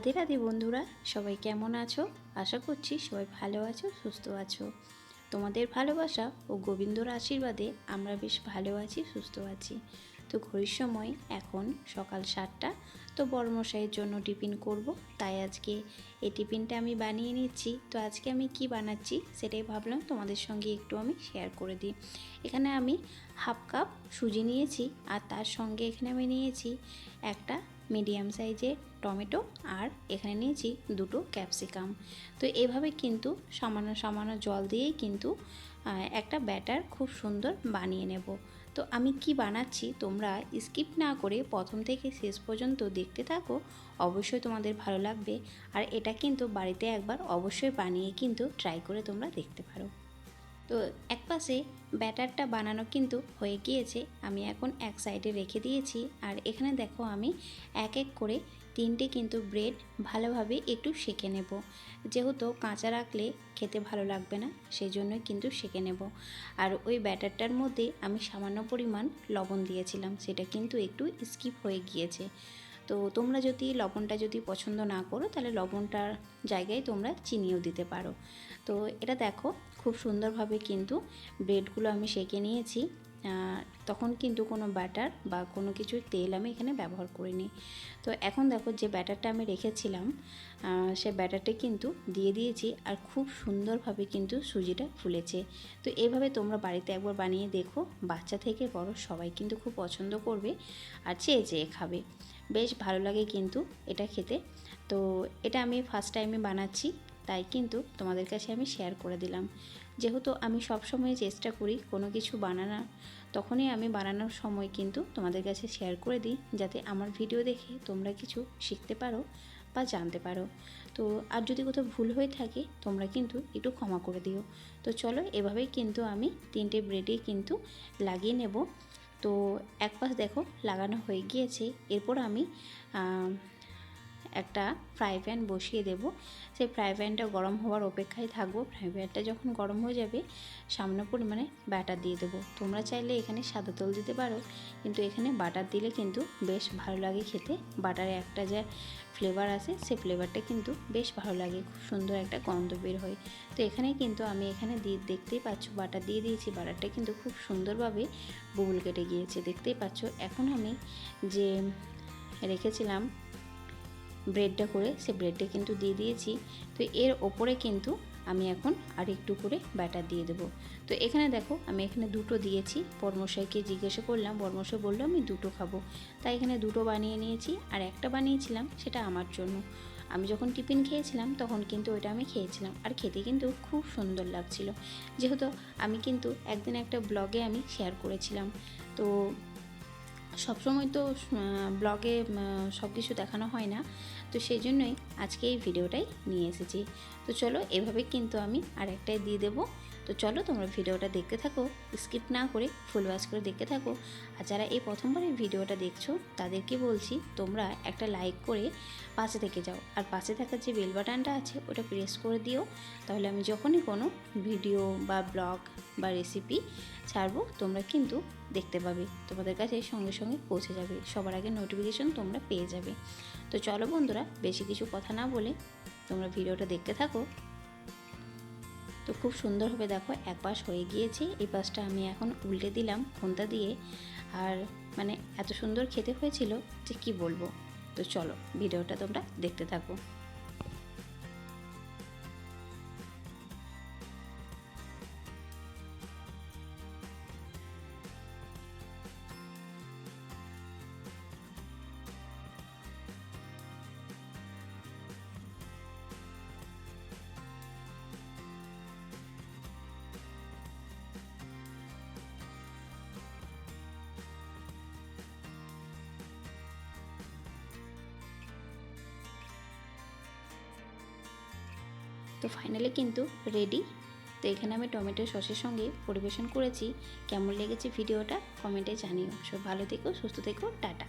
রাধে রাধে বন্ধুরা, সবাই কেমন আছো? আশা করছি সবাই ভালো আছো, সুস্থ আছো। তোমাদের ভালোবাসা ও গোবিন্দর আশীর্বাদে আমরা বেশ ভালো আছি, সুস্থ আছি। তো ঘড়ির সময় এখন সকাল সাতটা, তো বড়মশাইয়ের জন্য টিফিন করব। তাই আজকে এই টিফিনটা আমি বানিয়ে নিচ্ছি। তো আজকে আমি কি বানাচ্ছি সেটাই ভাবলাম, তোমাদের সঙ্গে একটু আমি শেয়ার করে দিই। এখানে আমি হাফ কাপ সুজি নিয়েছি আর তার সঙ্গে এখানে আমি নিয়েছি একটা মিডিয়াম সাইজের টমেটো আর এখানে নিয়েছি দুটো ক্যাপসিকাম তো এভাবে কিন্তু সামান্য সামান্য জল দিয়েই কিন্তু একটা ব্যাটার খুব সুন্দর বানিয়ে নেব। তো আমি কি বানাচ্ছি তোমরা স্কিপ না করে প্রথম থেকে শেষ পর্যন্ত দেখতে থাকো। অবশ্যই তোমাদের ভালো লাগবে। আর এটা কিন্তু বাড়িতে একবার অবশ্যই বানিয়ে কিন্তু ট্রাই করে তোমরা দেখতে পারো। তো এক পাশে ব্যাটারটা বানানো কিন্তু হয়ে গিয়েছে। আমি এখন এক সাইডে রেখে দিয়েছি। আর এখানে দেখো আমি এক এক করে তিনটে কিন্তু ব্রেড ভালোভাবে একটু সেঁকে নেব। যেহেতু কাঁচা রাখলে খেতে ভালো লাগবে না সেই জন্য কিন্তু সেঁকে নেব। আর ওই ব্যাটারটার মধ্যে আমি সামান্য পরিমাণ লবণ দিয়েছিলাম, সেটা কিন্তু একটু স্কিপ হয়ে গিয়েছে। তো তোমরা যদি লবণটা যদি পছন্দ না করো, তাহলে লবণটার জায়গায় তোমরা চিনিও দিতে পারো। তো এটা দেখো, খুব সুন্দরভাবে কিন্তু ব্রেডগুলো আমি সেঁকে নিয়েছি। তখন কিন্তু কোনো ব্যাটার বা কোনো কিছু তেল আমি এখানে ব্যবহার করিনি। তো এখন দেখো যে ব্যাটারটা আমি রেখেছিলাম সে ব্যাটারটা কিন্তু দিয়ে দিয়েছি আর খুব সুন্দরভাবে কিন্তু সুজিটা ফুলেছে। তো এভাবে তোমরা বাড়িতে একবার বানিয়ে দেখো, বাচ্চা থেকে বড় সবাই কিন্তু খুব পছন্দ করবে আর চেয়ে চেয়ে খাবে। বেশ ভালো লাগে কিন্তু এটা খেতে। তো এটা আমি ফার্স্ট টাইমে বানাচ্ছি তাই কিন্তু তোমাদের কাছে আমি শেয়ার করে দিলাম। যেহেতু আমি সবসময় চেষ্টা করি কোনো কিছু বানানোর তখনই আমি বানানোর সময় কিন্তু তোমাদের কাছে শেয়ার করে দিই যাতে আমার ভিডিও দেখে তোমরা কিছু শিখতে পারো বা জানতে পারো। তো আর যদি কোথাও ভুল হয়ে থাকে তোমরা কিন্তু একটু ক্ষমা করে দিও। তো চলো এভাবেই কিন্তু আমি তিনটে ব্রেডে কিন্তু লাগিয়ে নেব। তো এক পাশ দেখো লাগানো হয়ে গিয়েছে এরপর আমি আম, একটা ফ্রাই প্যান বসিয়ে দেব। সেই ফ্রাই প্যানটা গরম হওয়ার অপেক্ষায় থাকব। ফ্রাই প্যানটা যখন গরম হয়ে যাবে, সামান্য পরিমাণে ব্যাটার দিয়ে দেবো। তোমরা চাইলে এখানে সাদা তেল দিতে পারো, কিন্তু এখানে বাটার দিলে কিন্তু বেশ ভালো লাগে খেতে। বাটারে একটা যে ফ্লেভার আছে সেই ফ্লেভারটা কিন্তু বেশ ভালো লাগে। খুব সুন্দর একটা গন্ধ বের হয়। তো এখানে কিন্তু আমি এখানে দিয়ে দেখতেই পাচ্ছ বাটার দিয়ে দিয়েছি। বাটারটা কিন্তু খুব সুন্দরভাবে বুবুল কেটে গিয়েছে, দেখতেই পাচ্ছ। এখন আমি যে রেখেছিলাম ব্রেডটা করে সে ব্রেডটা কিন্তু দিয়ে দিয়েছি। তো এর ওপরে কিন্তু আমি এখন আর একটু করে ব্যাটার দিয়ে দেবো। তো এখানে দেখো আমি এখানে দুটো দিয়েছি। বর্মশাইকে জিজ্ঞাসা করলাম, বর্মশাই বলল, আমি দুটো খাব। তাই এখানে দুটো বানিয়ে নিয়েছি আর একটা বানিয়েছিলাম, সেটা আমার জন্য। আমি যখন টিফিন খেয়েছিলাম, তখন কিন্তু ওইটা আমি খেয়েছিলাম। আর খেতে কিন্তু খুব সুন্দর লাগছিল। যেহেতু আমি কিন্তু একদিন একটা ব্লগে আমি শেয়ার করেছিলাম। তো সবসময় তো ব্লগে সব কিছু দেখানো হয় না। তো সেই জন্যই আজকে এই ভিডিওটাই নিয়ে এসেছি। তো চলো, এভাবে কিন্তু আমি আরেকটাই দিয়ে দেবো। তো চলো তোমরা ভিডিওটা দেখতে থাকো স্কিপ না করে ফুল ওয়াচ করে দেখতে থাকো। আর যারা এই প্রথমবার এই ভিডিওটা দেখছ, তাদেরকে বলছি, তোমরা একটা লাইক করে পাশে থেকে যাও। আর পাশে থাকা যে বেল বাটনটা আছে, ওটা প্রেস করে দিও। তাহলে আমি যখনই কোনো ভিডিও বা ব্লগ বা রেসিপি ছাড়বো, তোমরা কিন্তু দেখতে পাবে। তোমাদের কাছে সঙ্গে সঙ্গে পৌঁছে যাবে। সবার আগে নোটিফিকেশন তোমরা পেয়ে যাবে। তো চলো বন্ধুরা, বেশি কিছু কথা না বলে তোমরা ভিডিওটা দেখতে থাকো। তো খুব সুন্দরভাবে দেখো এক পাশ হয়ে গিয়েছে, এই পাশটা আমি এখন উল্টে দিলাম ফোনটা দিয়ে। আর মানে এত সুন্দর খেতে হয়েছিল যে কি বলব? তো চলো, ভিডিওটা তোমরা দেখতে থাকো। তো ফাইনালি কিন্তু রেডি তো এখানে আমি টমেটো সসের সঙ্গে পরিবেশন করেছি। কেমন লেগেছে ভিডিওটা? কমেন্টে জানিও। সব ভালো থেকো, সুস্থ থেকো, টাটা।